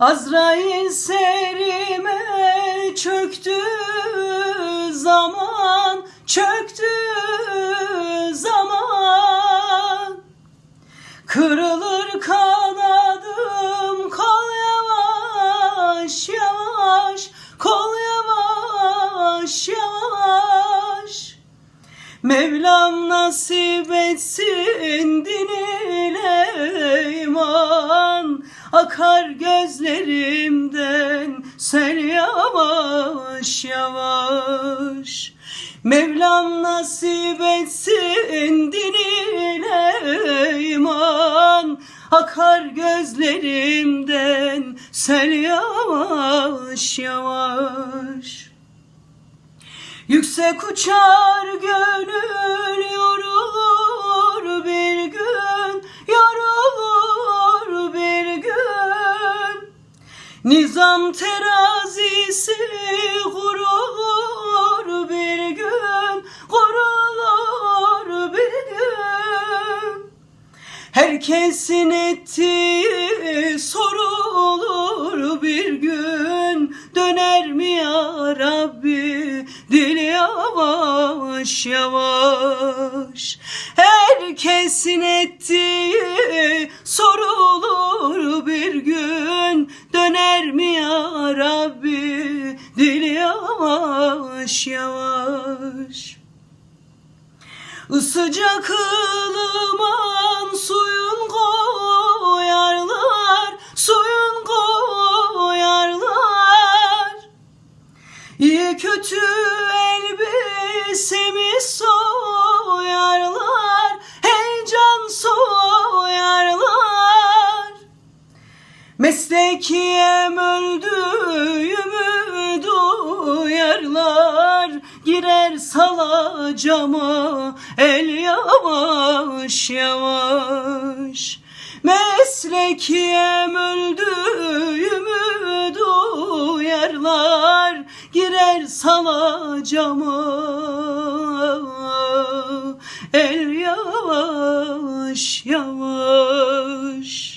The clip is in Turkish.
Azrail serime çöktü zaman çöktü zaman. Kırılır kanadım kol yavaş yavaş kol yavaş yavaş. Mevlam nasip etsin din ile iman Akar gözlerimden sel yavaş yavaş. Mevlam nasip etsin din ile iman. Akar gözlerimden sel yavaş yavaş. Yüksek uçar gönül yorulur bir Nizam terazisi kurulur bir gün Kurulur bir gün. Herkesin ettiği sorulur bir gün. Döner mi ya Rabbi? Dil yavaş yavaş. Herkesin ettiği sorulur bir gün mi ya Rabbi dil yavaş yavaş Isıcak ılıman suyun koyarlar, suyun koyarlar. İyi kötü elbisemi soyarlar, heyecan soyarlar. Meslekiyem öldüğümü duyarlar. Girer salacama el yavaş yavaş. Meslekiyem öldüğümü duyarlar. Girer salacama el yavaş